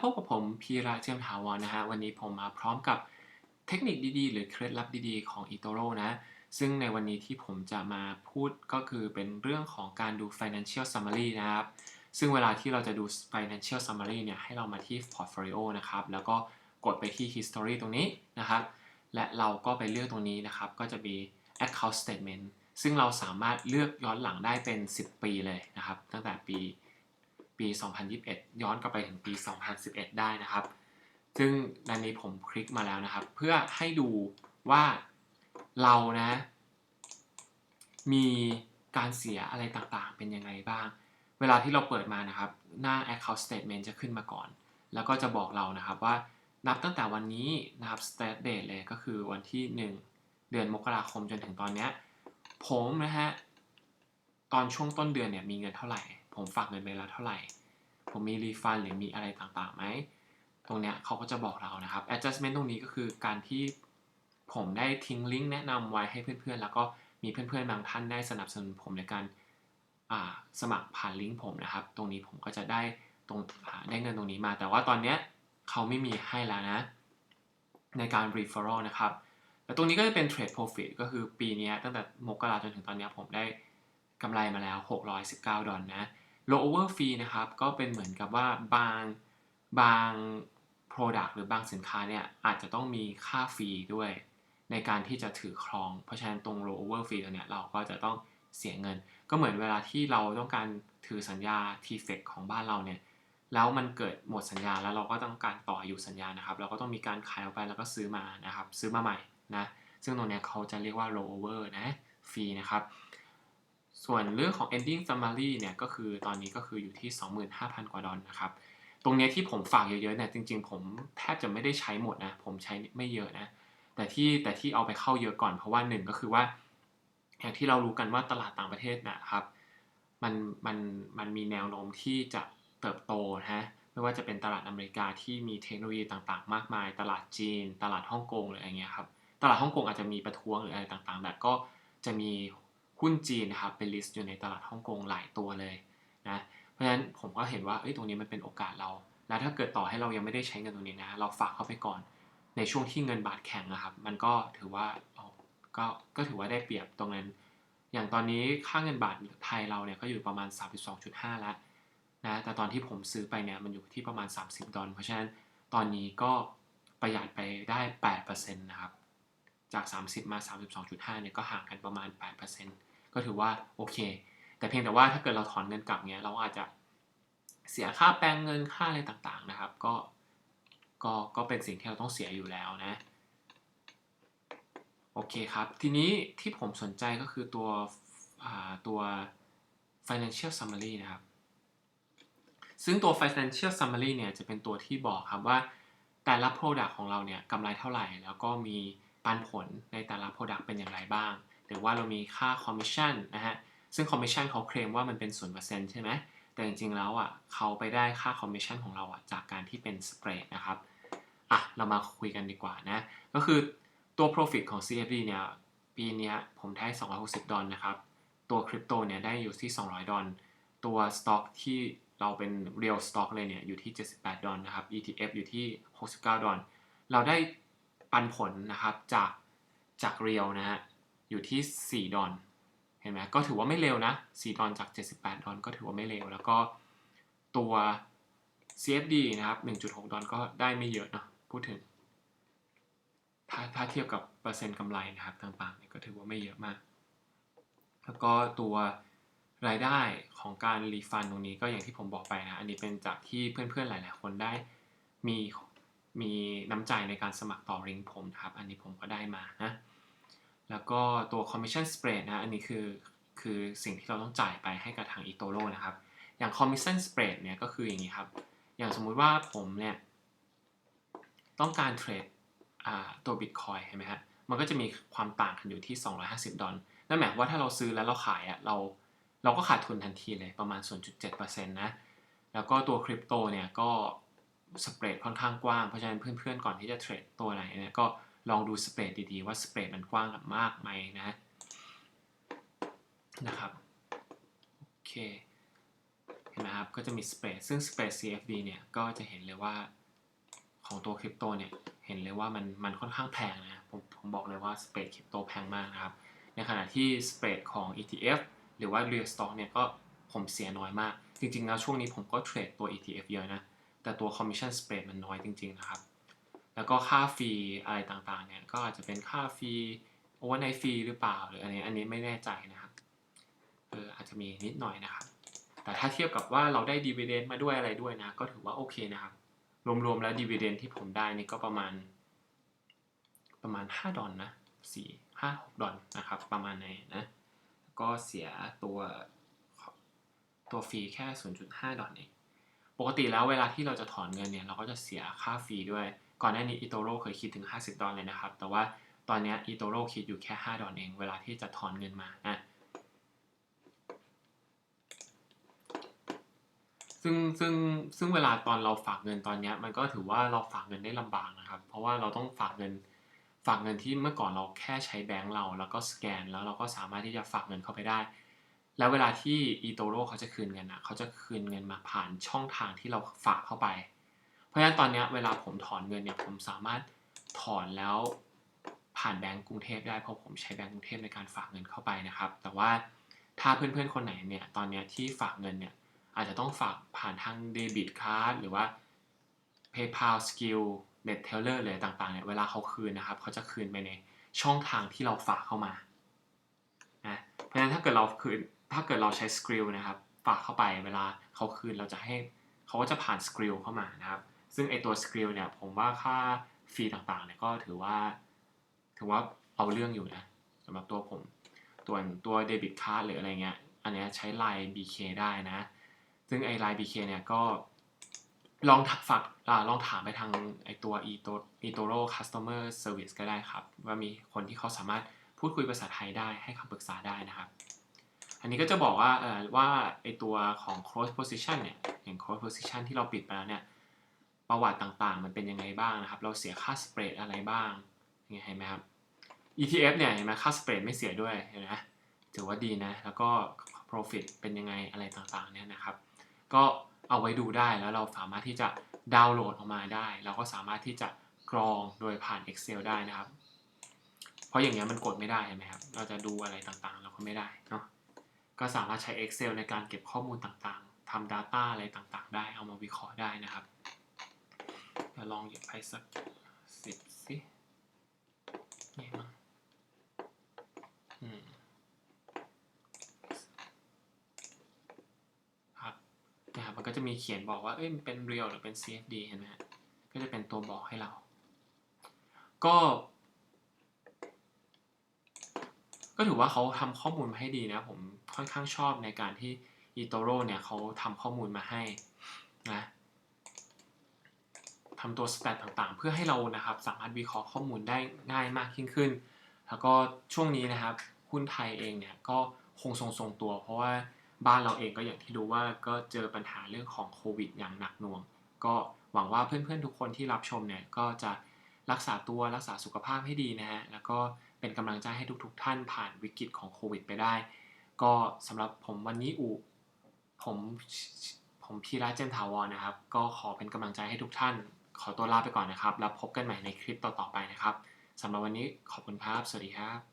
พบกับผมพีระเจียมถาวรนะฮะวันนี้ผมมาพร้อมกับเทคนิคดีๆ หรือเคล็ดลับดีๆ ของ eToro นะ ซึ่งในวันนี้ที่ผมจะมาพูดก็คือเป็นเรื่องของการดู financial summary นะครับ ซึ่งเวลาที่เราจะดู financial summary เนี่ยให้เรามาที่ portfolio นะครับ แล้วก็กดไปที่ history ตรงนี้นะครับ และเราก็ไปเลือกตรงนี้นะครับ ก็จะมี account statement ซึ่งเราสามารถเลือกย้อนหลังได้เป็น 10 ปีเลยนะครับ ตั้งแต่ปี ปี 2021 ย้อนกลับไปถึงปี 2011 ได้นะครับ ซึ่งในนี้ผมคลิกมาแล้วนะครับ เพื่อให้ดูว่าเรานะ มีการเสียอะไรต่างๆ เป็นยังไงบ้าง เวลาที่เราเปิดมานะครับ หน้า account statement จะขึ้นมาก่อน แล้วก็จะบอกเรานะครับว่านับตั้งแต่วันนี้นะครับ start date เลยก็คือวันที่ 1 เดือนมกราคมจนถึงตอนเนี้ยผมนะฮะตอนช่วงต้นเดือนเนี่ยมีเงินเท่าไหร่ ผมฝากเงินไปแล้วเท่าไหร่ ผมมีรีฟันหรือมีอะไรต่างๆไหม ตรงเนี้ยเขาก็จะบอกเรานะครับ adjustment ตรงนี้ก็คือการที่ผมได้ทิ้งลิงก์แนะนำไว้ให้เพื่อนๆ แล้วก็มีเพื่อนๆ บางท่านได้สนับสนุนผมในการสมัครผ่านลิงก์ผมนะครับ ตรงนี้ผมก็จะได้ตรงได้เงินตรงนี้มา แต่ว่าตอนเนี้ยเขาไม่มีให้แล้วนะ ในการ referral นะครับแล้วตรงนี้ก็จะเป็น trade profit ก็คือปีนี้ตั้งแต่มกราจนถึงตอนนี้ผมได้กำไรมาแล้ว 619 ดอลนะ lower fee นะครับ ก็เป็นเหมือนกับว่าบางบาง product หรือบางสินค้าเนี่ยอาจจะต้องมีค่าฟรีด้วย ในการที่จะถือครอง เพราะฉะนั้นตรง lower fee ตัวเนี้ยเราก็จะต้องเสียเงิน ก็เหมือนเวลาที่เราต้องการถือสัญญา T-Flex ของบ้านเราเนี่ยแล้วมันเกิดหมดสัญญาแล้วเราก็ต้องการต่ออายุสัญญานะครับ เราก็ต้องมีการขายออกไปแล้วก็ซื้อมานะครับ ซื้อมาใหม่นะซึ่งตรงเนี้ยเขาจะเรียกว่า lower นะ fee นะครับ ส่วนเรื่องของ ending summary เนี่ยก็คือตอนนี้ก็คืออยู่ที่ 25,000 กว่าดอลนะครับ ตรงเนี้ยที่ผมฝากเยอะๆเนี่ยจริง ๆ ผมแทบจะไม่ได้ใช้หมดนะ ผมใช้ไม่เยอะนะ แต่ที่แต่ที่เอาไปเข้าเยอะก่อนเพราะว่าหนึ่งก็คือว่า อย่างที่เรารู้กันว่าตลาดต่างประเทศนะครับ มันมันมันมีแนวโน้มที่จะเติบโตนะฮะไม่ว่าจะเป็นตลาดอเมริกาที่มีเทคโนโลยีต่างๆ มากมาย ตลาดจีน ตลาดฮ่องกงหรืออะไรเงี้ยครับ ตลาดฮ่องกงอาจจะมีประท้วงหรืออะไรต่างๆ แต่ก็จะมี หุ้นจีนนะครับเป็นลิสต์อยู่ในตลาดฮ่องกงหลายตัวเลยนะเพราะฉะนั้นผมก็เห็นว่าเอ้ยตรงนี้มันเป็นโอกาสเรา แล้วถ้าเกิดต่อให้เรายังไม่ได้ใช้เงินตรงนี้นะ เราฝากเข้าไปก่อน ในช่วงที่เงินบาทแข็งนะครับ มันก็ถือว่าก็ก็ถือว่าได้เปรียบตรงนั้น อย่างตอนนี้ค่าเงินบาทไทยเราเนี่ยก็อยู่ประมาณ 32.5 แล้วนะแต่ตอนที่ผมซื้อไปเนี่ยมันอยู่ที่ประมาณ 30 ดอลเพราะฉะนั้นตอนนี้ก็ประหยัดไปได้ 8%นะครับ จาก 30 มา 32.5 เนี่ยก็ห่างกันประมาณ 8% ก็ถือว่าโอเค แต่เพียงแต่ว่าถ้าเกิดเราถอนเงินกลับเนี้ยเราอาจจะเสียค่าแปลงเงินค่าอะไรต่างๆนะครับ ก็ก็ก็เป็นสิ่งที่เราต้องเสียอยู่แล้วนะโอเคครับ ทีนี้ที่ผมสนใจก็คือตัวตัว financial summary นะครับ ซึ่งตัว financial summary เนี่ยจะเป็นตัวที่บอกครับว่าแต่ละ product ของเราเนี่ยกำไรเท่าไหร่ แล้วก็มีปันผลในแต่ละ product เป็นอย่างไรบ้าง หรือว่าเรามีค่า commission นะฮะซึ่ง commission เขาเคลมว่ามันเป็น0%ใช่ไหมแต่จริงๆแล้วอะเขาไปได้ค่า commission ของเราอะจากการที่เป็น spread นะครับอะเรามาคุยกันดีกว่านะ ก็คือตัว profit ของ CFD เนี่ยปีนี้ผมได้ 260 ดอลนะครับ ตัวคริปโตเนี่ยได้อยู่ที่ 200 ดอลตัว stock ที่เราเป็น real stock เลยเนี่ยอยู่ที่ 78 ดอลนะครับ ETF อยู่ที่ 69 ดอลเราได้ปันผลนะครับจากจาก real นะฮะ อยู่ที่ 4 ดอลเห็นไหมก็ถือว่าไม่เร็วนะ 4 ดอลจาก 78 ดอลก็ถือว่าไม่เร็ว แล้วก็ตัว CFD นะครับ 1.6 ดอลก็ได้ไม่เยอะเนาะพูดถึง ถ้าถ้าเทียบกับเปอร์เซ็นต์กำไรนะครับต่างๆเนี่ยก็ถือว่าไม่เยอะมาก แล้วก็ตัวรายได้ของการรีฟันตรงนี้ก็อย่างที่ผมบอกไปนะ อันนี้เป็นจากที่เพื่อนๆหลาย ๆ คนได้มีมีน้ำใจในการสมัครต่อริงผมนะครับ อันนี้ผมก็ได้มานะ แล้วก็ตัว commission spread นะ อันนี้คือคือสิ่งที่เราต้องจ่ายไปให้กับทาง eToro นะครับ อย่าง commission spread เนี่ยก็คืออย่างนี้ครับ อย่างสมมุติว่าผมเนี่ยต้องการเทรดตัว Bitcoin เห็นไหมฮะ มันก็จะมีความต่างกันอยู่ที่ 250 ดอลนั่นหมายว่าถ้าเราซื้อแล้วเราขายอะเราเราก็ขาดทุนทันทีเลยประมาณ 0.7%นะ แล้วก็ตัวคริปโตเนี่ยก็สเปรดค่อนข้างกว้าง เพราะฉะนั้นเพื่อนๆ ก่อนที่จะเทรดตัวไหนเนี่ยก็ ลองดูสเปรดดีๆ ว่าสเปรดมันกว้างมากไหมนะนะครับโอเคเห็นไหมครับก็จะมีสเปรดซึ่งสเปรด CFD เนี่ยก็จะเห็นเลยว่าของตัวคริปโตเนี่ยเห็นเลยว่ามันมันค่อนข้างแพงนะผมผมบอกเลยว่าสเปรดคริปโตแพงมากนะครับในขณะที่สเปรดของ ETF หรือว่า Real Stock เนี่ยก็ผมเสียน้อยมาก จริงๆแล้วช่วงนี้ผมก็เทรดตัว ETF เยอะนะ แต่ตัว Commission Spread มันน้อยจริง ๆ นะครับ แล้วก็ค่าฟรีอะไรต่างๆเนี่ยก็อาจจะเป็นค่าฟรีโอเวอร์ไนท์ฟรีหรือเปล่า หรืออันนี้อันนี้ไม่แน่ใจนะครับเอออาจจะมีนิดหน่อยนะครับ แต่ถ้าเทียบกับว่าเราได้ดีเวเดนมาด้วยอะไรด้วยนะ ก็ถือว่าโอเคนะครับ รวมๆแล้วดีเวเดนที่ผมได้นี่ก็ประมาณ ประมาณ 5 ดอลนะ4 5 6 ดอลนะครับ ประมาณไหนนะก็เสียตัวตัวฟรีแค่ 0.5 ดอลเอง ปกติแล้วเวลาที่เราจะถอนเงินเนี่ย เราก็จะเสียค่าฟรีด้วย ก่อนหน้านี้ eToro เคยคิดถึง 50 ดอลเลยนะครับ แต่ว่าตอนนี้ eToro คิดอยู่แค่ 5 ดอลเอง เวลาที่จะถอนเงินมานะซึ่งซึ่งซึ่งเวลาตอนเราฝากเงินตอนนี้มันก็ถือว่าเราฝากเงินได้ลำบากนะครับ เพราะว่าเราต้องฝากเงินฝากเงินที่เมื่อก่อนเราแค่ใช้แบงก์เรา แล้วก็สแกน แล้วเราก็สามารถที่จะฝากเงินเข้าไปได้ แล้วเวลาที่ eToro เขาจะคืนเงินอะเขาจะคืนเงินมาผ่านช่องทางที่เราฝากเข้าไป เพราะฉะนั้นตอนนี้เวลาผมถอนเงินเนี่ยผมสามารถถอนแล้วผ่านแบงก์กรุงเทพได้เพราะผมใช้แบงก์กรุงเทพในการฝากเงินเข้าไปนะครับ แต่ว่าถ้าเพื่อนๆคนไหนเนี่ยตอนนี้ที่ฝากเงินเนี่ยอาจจะต้องฝากผ่านทางเดบิตการ์ดหรือว่า PayPal Skill Neteller เลยต่างๆเนี่ยเวลาเขาคืนนะครับเขาจะคืนไปในช่องทางที่เราฝากเข้ามานะเพราะฉะนั้นถ้าเกิดเราคืนถ้าเกิดเราใช้ Skrill นะครับฝากเข้าไปเวลาเขาคืนเราจะให้เขาก็จะผ่าน Skrill เข้ามานะครับ ซึ่งไอตัว Skrill เนี่ยผมว่าค่าฟรีต่างๆเนี่ยก็ถือว่า ถือว่าเอาเรื่องอยู่นะสำหรับตัวผมตัวตัวเดบิตการ์ดหรืออะไรเงี้ย อันเนี้ยใช้ Line BK ได้นะ ซึ่งไอ้ Line BK เนี่ยก็ลองฝากอลองถามไปทางไอตัว eToro Customer Service ก็ได้ครับ ว่ามีคนที่เขาสามารถพูดคุยภาษาไทยได้ให้คำปรึกษาได้นะครับ อันนี้ก็จะบอกว่าเออว่าไอตัวของ close position เนี่ยอย่าง close position ที่เราปิดไปแล้วเนี่ย ประวัติต่างๆ มันเป็นยังไงบ้างนะครับ เราเสียค่าสเปรดอะไรบ้างยังไงเห็นไหมครับ ETF เนี่ยเห็นไหมค่าสเปรดไม่เสียด้วยเห็นไหมถือว่าดีนะ แล้วก็ profit เป็นยังไงอะไรต่างๆเนี่ยนะครับ ก็เอาไว้ดูได้แล้วเราสามารถที่จะดาวน์โหลดออกมาได้ เราก็สามารถที่จะกรองโดยผ่าน Excel ได้นะครับ เพราะอย่างเงี้ยมันกดไม่ได้เห็นไหมครับ เราจะดูอะไรต่างๆ เราก็ไม่ได้เนาะ ก็สามารถใช้ Excel ในการเก็บข้อมูลต่างๆทำ Data อะไรต่างๆ ได้ เอามาวิเคราะห์ได้นะครับ เดี๋ยวลองหยิบไปสักสิบสินี่มั้งอืมครับนะครับมันก็จะมีเขียนบอกว่า เอ้ยมันเป็น real หรือเป็น CFD เห็นไหมฮะก็จะเป็นตัวบอกให้เรา ก็ ก็ถือว่าเขาทำข้อมูลมาให้ดีนะ ผมค่อนข้างชอบในการที่ eToro เนี่ยเขาทำข้อมูลมาให้นะ ทำตัวสแตทต่างๆ เพื่อให้เรานะครับสามารถวิเคราะห์ข้อมูลได้ง่ายมากยิ่งขึ้น แล้วก็ช่วงนี้นะครับหุ้นไทยเองเนี่ยก็คงทรงๆตัว เพราะว่าบ้านเราเองก็อย่างที่รู้ว่าก็เจอปัญหาเรื่องของโควิดอย่างหนักหน่วง ก็หวังว่าเพื่อนๆทุกคนที่รับชมเนี่ยก็จะรักษาตัวรักษาสุขภาพให้ดีนะฮะแล้วก็เป็นกำลังใจให้ทุก ๆ ท่านผ่านวิกฤตของโควิดไปได้ ก็สำหรับผมวันนี้อูผมผมพีระเจนทาวรนะครับ ก็ขอเป็นกำลังใจให้ทุกท่าน ขอตัวลาไปก่อนนะครับ แล้วพบกันใหม่ในคลิปต่อๆไปนะครับสำหรับวันนี้ขอบคุณครับ สวัสดีครับ